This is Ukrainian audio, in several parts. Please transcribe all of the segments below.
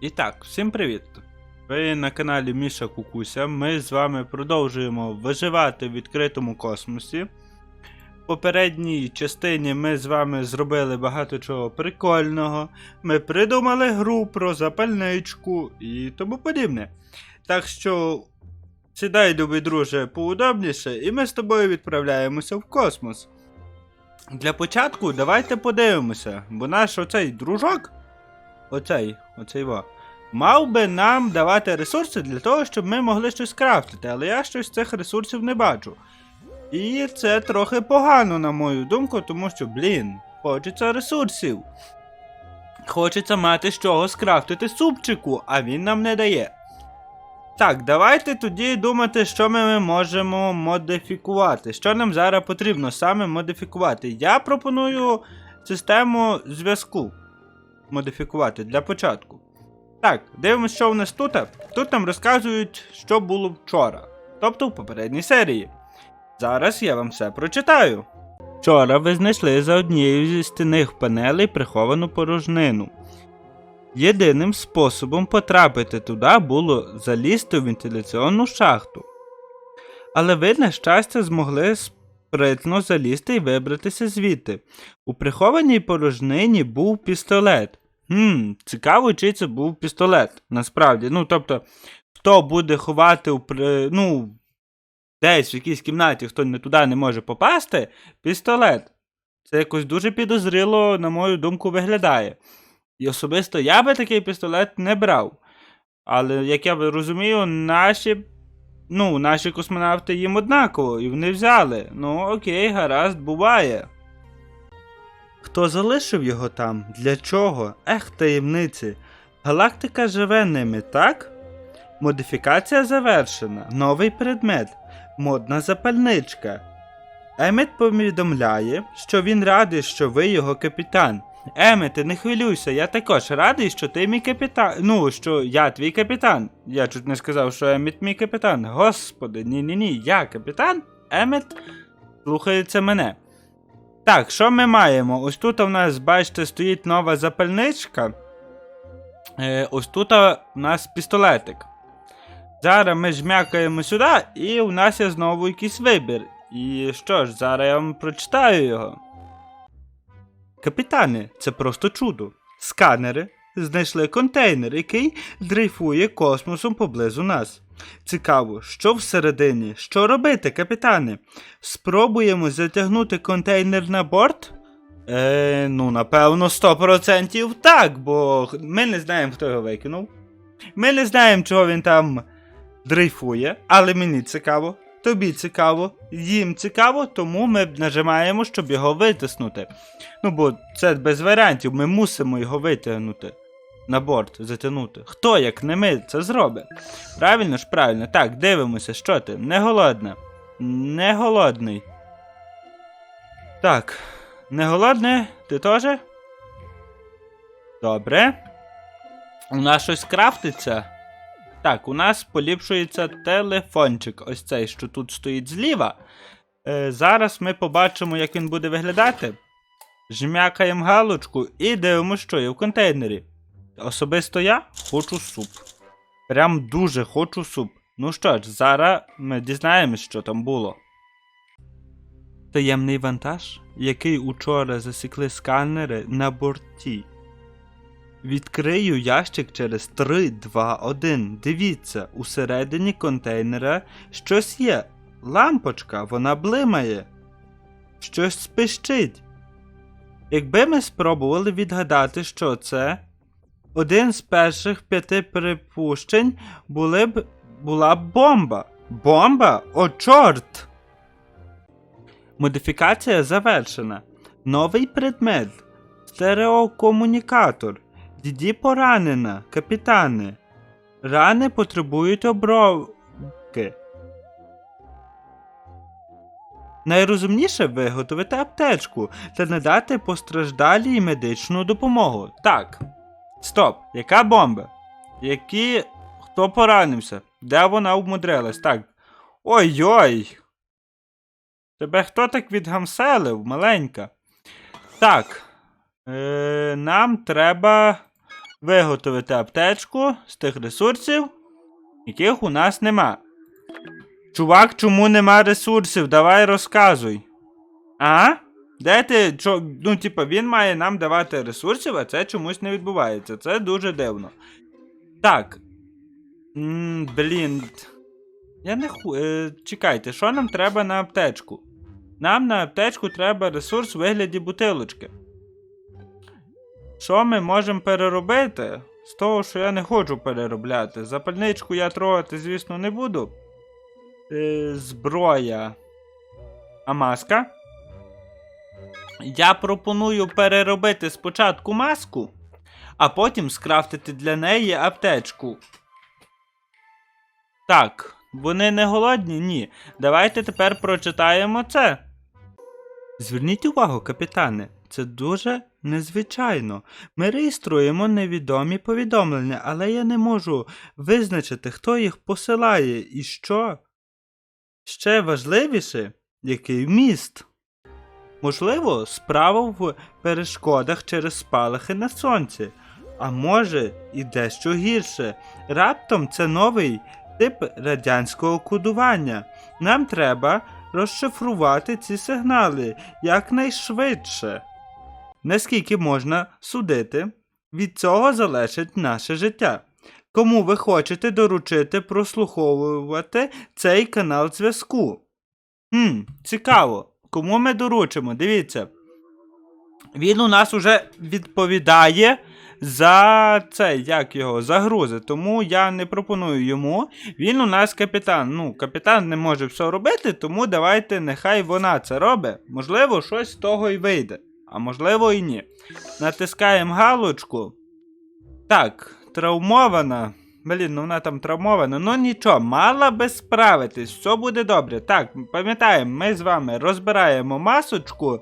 І так, всім привіт! Ви на каналі Міша Кукуся. Ми з вами продовжуємо виживати в відкритому космосі. В попередній частині ми з вами зробили багато чого прикольного. Ми придумали гру про запальничку і тому подібне. Так що сідай, любий друже, поудобніше, і ми з тобою відправляємося в космос. Для початку давайте подивимося, бо наш оцей дружок, оцей, оцей во, мав би нам давати ресурси для того, щоб ми могли щось крафтити, але я щось цих ресурсів не бачу. І це трохи погано, на мою думку, тому що, блін, хочеться ресурсів. Хочеться мати з чого скрафтити супчику, а він нам не дає. Так, давайте тоді думати, що ми можемо модифікувати. Що нам зараз потрібно саме модифікувати. Я пропоную систему зв'язку модифікувати для початку. Так, дивимося, що в нас тут. Тут нам розказують, що було вчора. Тобто в попередній серії. Зараз я вам все прочитаю. Вчора ви знайшли за однією зі стінних панелей приховану порожнину. Єдиним способом потрапити туди було залізти у вентиляційну шахту. Але ви, на щастя, змогли спритно залізти і вибратися звідти. У прихованій порожнині був пістолет. Хм, цікаво, чи це був пістолет. Насправді. Ну, тобто, хто буде ховати у ну, десь в якійсь кімнаті, хто не туди не може попасти, пістолет. Це якось дуже підозріло, на мою думку, виглядає. І особисто я би такий пістолет не брав. Але, як я розумію, наші. Ну, наші космонавти їм однаково, і вони взяли. Ну, окей, гаразд, буває. Хто залишив його там? Для чого? Ех, таємниці. Галактика живе ними, так? Модифікація завершена. Новий предмет. Модна запальничка. Емет повідомляє, що він радий, що ви його капітан. Еме, ти не хвилюйся, я також радий, що ти мій капітан. Ну, що я твій капітан. Я чуть не сказав, що Емет мій капітан. Господи, ні-ні-ні, я капітан. Емет слухається мене. Так, що ми маємо? Ось тут у нас, бачите, стоїть нова запальничка. Е, ось тут у нас пістолетик. Зараз ми жмякаємо сюди, і у нас є знову якийсь вибір. І що ж, зараз я вам прочитаю його. Капітане, це просто чудо. Сканери знайшли контейнер, який дрейфує космосом поблизу нас. Цікаво, що всередині? Що робити, капітане? Спробуємо затягнути контейнер на борт? Е, ну, напевно, 100% так, бо ми не знаємо, хто його викинув. Ми не знаємо, чого він там дрейфує, але мені цікаво, тобі цікаво, їм цікаво, тому ми нажимаємо, щоб його витиснути. Ну, бо це без варіантів, ми мусимо його витягнути. На борт затягнути. Хто, як не ми, це зробить? Правильно ж, правильно. Так, дивимося, що ти? Не голодна. Не голодний. Так. Не голодний? Ти теж? Добре. У нас щось крафтиться. Так, у нас поліпшується телефончик. Ось цей, що тут стоїть зліва. Е, зараз ми побачимо, як він буде виглядати. Жмякаємо галочку і дивимося, що є в контейнері. Особисто я хочу суп. Прям дуже хочу суп. Ну що ж, зараз ми дізнаємось, що там було. Таємний вантаж, який учора засікли сканери на борті. Відкрию ящик через 3, 2, 1. Дивіться, усередині контейнера щось є. Лампочка, вона блимає. Щось спищить. Якби ми спробували відгадати, що це, один з перших п'яти припущень були б, була б бомба. Бомба? О, чорт! Модифікація завершена. Новий предмет. Стереокомунікатор. Діді поранена, капітане. Рани потребують обробки. Найрозумніше виготовити аптечку та надати постраждалій медичну допомогу. Так. Стоп, яка бомба? Які. Хто поранився? Де вона вмудрилась? Так. Ой-ой. Тебе хто так відгамселив, маленька? Так. Е, нам треба виготовити аптечку з тих ресурсів, яких у нас нема. Чувак, чому нема ресурсів? Давай розказуй. А? Де ти? Чо, ну, типа, він має нам давати ресурсів, а це чомусь не відбувається. Це дуже дивно. Так. М, блін. Я не ху. Е, чекайте, що нам треба на аптечку? Нам на аптечку треба ресурс в вигляді бутилочки. Що ми можемо переробити? З того, що я не хочу переробляти. Запальничку я трогати, звісно, не буду. Е, зброя. А маска? Я пропоную переробити спочатку маску, а потім скрафтити для неї аптечку. Так, вони не голодні? Ні. Давайте тепер прочитаємо це. Зверніть увагу, капітане, це дуже незвичайно. Ми реєструємо невідомі повідомлення, але я не можу визначити, хто їх посилає і що. Ще важливіше, який міст. Можливо, справа в перешкодах через спалахи на сонці, а може і дещо гірше. Раптом це новий тип радянського кодування. Нам треба розшифрувати ці сигнали якнайшвидше. Наскільки можна судити, від цього залежить наше життя. Кому ви хочете доручити прослуховувати цей канал зв'язку? Хм, цікаво. Кому ми доручимо? Дивіться. Він у нас уже відповідає за це, як його, за. Тому я не пропоную йому. Він у нас капітан. Ну, капітан не може все робити, тому давайте нехай вона це робить. Можливо, щось з того й вийде. А можливо і ні. Натискаємо галочку. Так, травмована. Блін, ну вона там травмована. Ну нічого, мала би справитись, все буде добре. Так, пам'ятаємо, ми з вами розбираємо масочку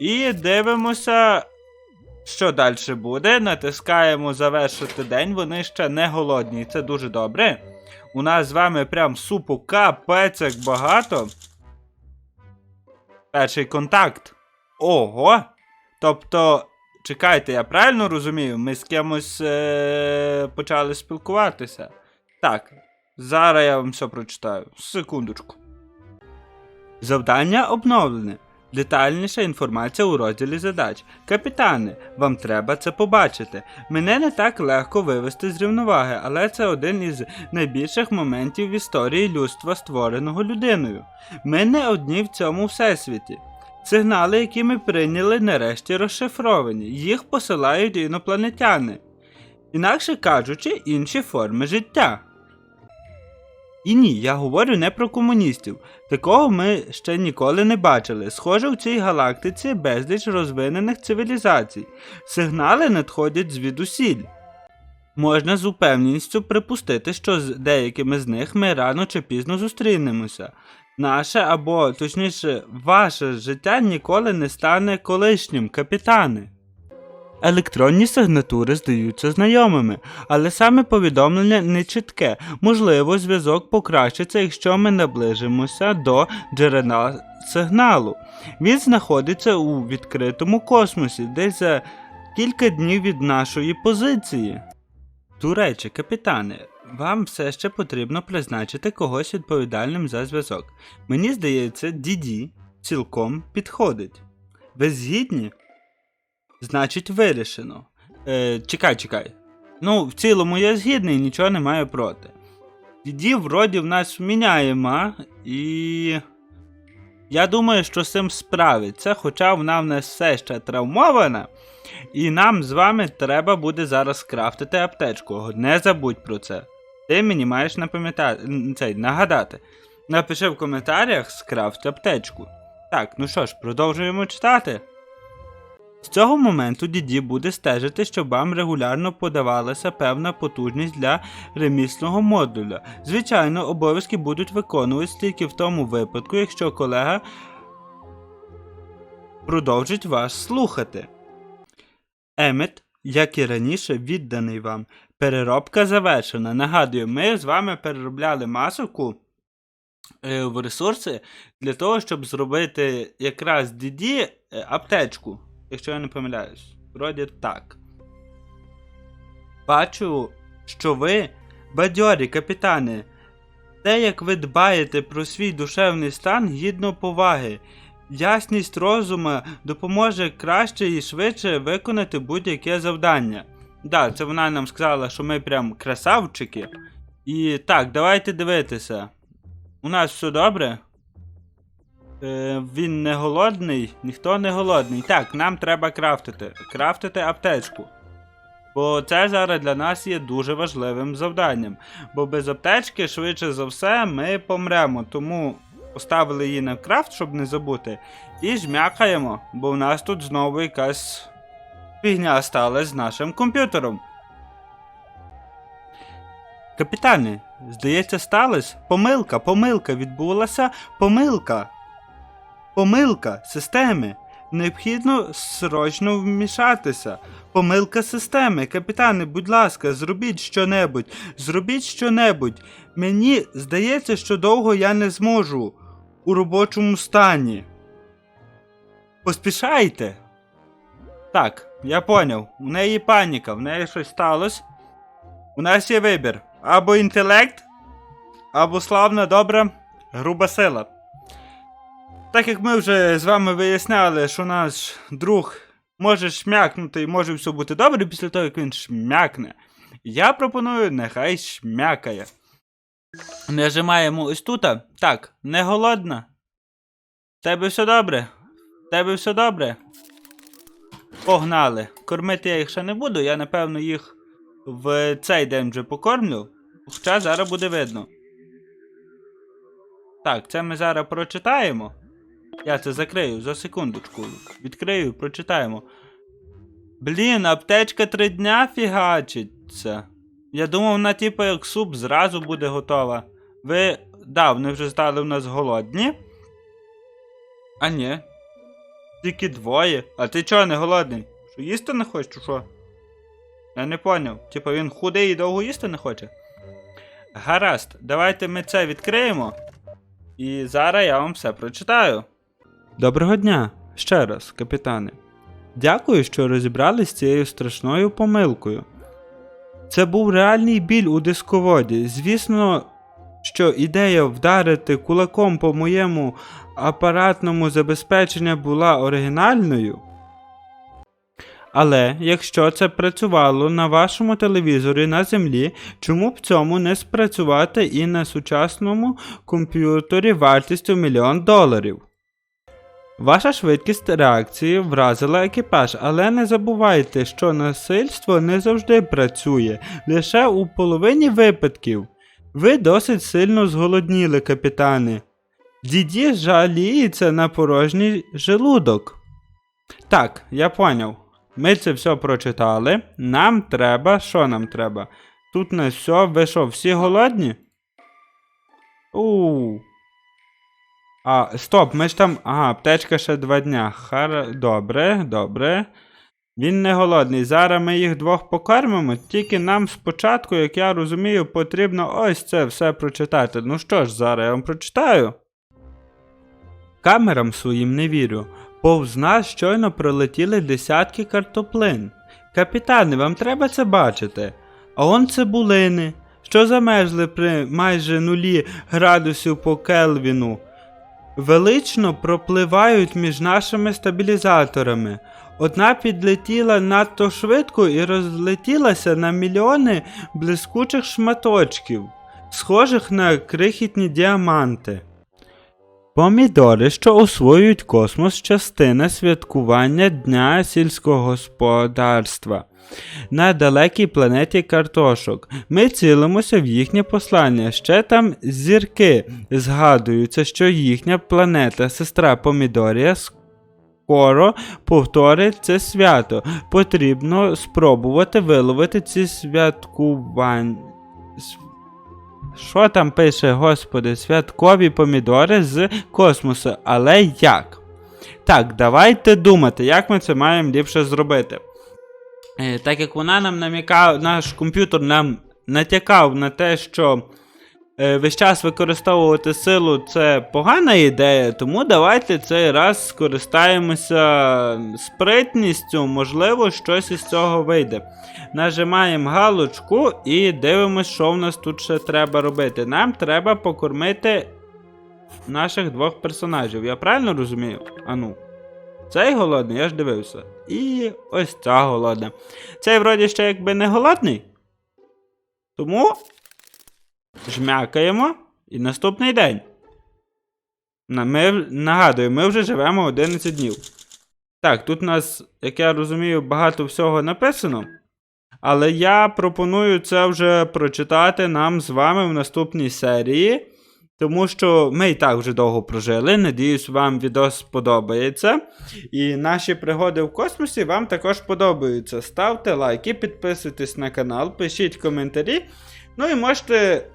і дивимося, що далі буде. Натискаємо завершити день, вони ще не голодні, це дуже добре. У нас з вами прям супу капець як багато. Перший контакт. Ого! Тобто, чекайте, я правильно розумію? Ми з кимось е- почали спілкуватися. Так, зараз я вам все прочитаю. Секундочку. Завдання обновлене. Детальніша інформація у розділі задач. Капітане, вам треба це побачити. Мене не так легко вивести з рівноваги, але це один із найбільших моментів в історії людства, створеного людиною. Ми не одні в цьому всесвіті. Сигнали, які ми прийняли, нарешті розшифровані. Їх посилають інопланетяни. Інакше кажучи, інші форми життя. І ні, я говорю не про комуністів. Такого ми ще ніколи не бачили. Схоже, у цій галактиці безліч розвинених цивілізацій. Сигнали надходять звідусіль. Можна з упевненістю припустити, що з деякими з них ми рано чи пізно зустрінемося. Наше або, точніше, ваше життя ніколи не стане колишнім, капітане. Електронні сигнатури здаються знайомими, але саме повідомлення не чітке. Можливо, зв'язок покращиться, якщо ми наближимося до джерела сигналу. Він знаходиться у відкритому космосі, десь за кілька днів від нашої позиції. До речі, капітане, вам все ще потрібно призначити когось відповідальним за зв'язок. Мені здається, Діді цілком підходить. Ви згідні? Значить, вирішено. Е, чекай, чекай. Ну, в цілому я згідний, нічого не маю проти. Діді вроді в нас вміняєма, і. Я думаю, що з цим справиться, хоча вона в нас все ще травмована. І нам з вами треба буде зараз скрафтити аптечку. Не забудь про це. Ти мені маєш напам'ятати цей, нагадати. Напиши в коментарях скрафт аптечку. Так, ну що ж, продовжуємо читати. З цього моменту діді буде стежити, щоб вам регулярно подавалася певна потужність для ремісного модуля. Звичайно, обов'язки будуть виконуватися тільки в тому випадку, якщо колега продовжить вас слухати. Емет, як і раніше, відданий вам. Переробка завершена. Нагадую, ми з вами переробляли масоку е, в ресурси для того, щоб зробити якраз DD е, аптечку, якщо я не помиляюсь. Вроді так. Бачу, що ви бадьорі, капітани. Те, як ви дбаєте про свій душевний стан, гідно поваги. Ясність розума допоможе краще і швидше виконати будь-яке завдання. Да, це вона нам сказала, що ми прям красавчики. І так, давайте дивитися. У нас все добре. Е, він не голодний, ніхто не голодний. Так, нам треба крафтити. Крафтити аптечку. Бо це зараз для нас є дуже важливим завданням. Бо без аптечки, швидше за все, ми помремо. Тому поставили її на крафт, щоб не забути. І жмякаємо, бо в нас тут знову якась фігня сталася з нашим комп'ютером. Капітане, здається, сталася помилка, помилка, відбулася помилка. Помилка системи. Необхідно срочно вмішатися. Помилка системи. Капітане, будь ласка, зробіть щонебудь. Зробіть щонебудь. Мені здається, що довго я не зможу у робочому стані. Поспішайте. Так, я поняв. У неї паніка, в неї щось сталося. У нас є вибір. Або інтелект, або славна, добра, груба сила. Так як ми вже з вами виясняли, що наш друг може шмякнути і може все бути добре після того, як він шмякне. Я пропоную, нехай шмякає. Нажимаємо ось тут. Так, не голодна. В Тебе все добре? В Тебе все добре? Погнали. Кормити я їх ще не буду, я напевно їх в цей день вже покормлю. Хоча зараз буде видно. Так, це ми зараз прочитаємо. Я це закрию за секундочку. Відкрию прочитаємо. Блін, аптечка три дня фігачиться. Я думав, вона типу як суп зразу буде готова. Ви. Да, вони вже стали в нас голодні. А ні. Тільки двоє. А ти чого не голодний? Що їсти не хочеш, чи що? Я не поняв. Типа він худий і довго їсти не хоче. Гаразд, давайте ми це відкриємо. І зараз я вам все прочитаю. Доброго дня, ще раз, капітане. Дякую, що розібрались з цією страшною помилкою. Це був реальний біль у дисководі. Звісно, що ідея вдарити кулаком по моєму апаратному забезпеченню була оригінальною. Але якщо це працювало на вашому телевізорі на землі, чому б цьому не спрацювати і на сучасному комп'ютері вартістю мільйон доларів? Ваша швидкість реакції вразила екіпаж, але не забувайте, що насильство не завжди працює, лише у половині випадків. Ви досить сильно зголодніли, капітане. Діді жаліється на порожній желудок. Так, я поняв. Ми це все прочитали. Нам треба. Що нам треба? Тут на все. Ви що, всі голодні? Ууу. А, стоп, ми ж там. Ага, аптечка ще два дня. Хар... Добре, добре. Він не голодний. Зараз ми їх двох покормимо, тільки нам спочатку, як я розумію, потрібно ось це все прочитати. Ну що ж, зараз я вам прочитаю. Камерам своїм не вірю. Повз нас щойно пролетіли десятки картоплин. Капітане, вам треба це бачити. А он цибулини, що замерзли при майже нулі градусів по Келвіну. Велично пропливають між нашими стабілізаторами. Одна підлетіла надто швидко і розлетілася на мільйони блискучих шматочків, схожих на крихітні діаманти. Помідори, що освоюють космос, частина святкування Дня сільського господарства. На далекій планеті картошок. Ми цілимося в їхнє послання. Ще там зірки згадуються, що їхня планета, сестра Помідорія, скоро повторить це свято. Потрібно спробувати виловити ці святкування. Що там пише, господи, святкові помідори з космосу, але як? Так, давайте думати, як ми це маємо ліпше зробити. Е, так як вона нам намікав, наш комп'ютер нам натякав на те, що е, весь час використовувати силу це погана ідея, тому давайте цей раз скористаємося спритністю, можливо, щось із цього вийде. Нажимаємо галочку і дивимося, що в нас тут ще треба робити. Нам треба покормити наших двох персонажів. Я правильно розумію? Ану. Цей голодний, я ж дивився. І ось ця голодна. Цей вроді ще якби не голодний. Тому жмякаємо і наступний день. Ми, нагадую, ми вже живемо 11 днів. Так, тут у нас, як я розумію, багато всього написано. Але я пропоную це вже прочитати нам з вами в наступній серії. Тому що ми і так вже довго прожили. Надіюсь, вам відео сподобається. І наші пригоди в космосі вам також подобаються. Ставте лайки, підписуйтесь на канал, пишіть коментарі. Ну і можете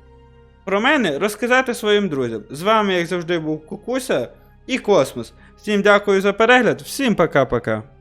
про мене розказати своїм друзям. З вами, як завжди, був Кукуся і Космос. Всім дякую за перегляд, всім пока-пока.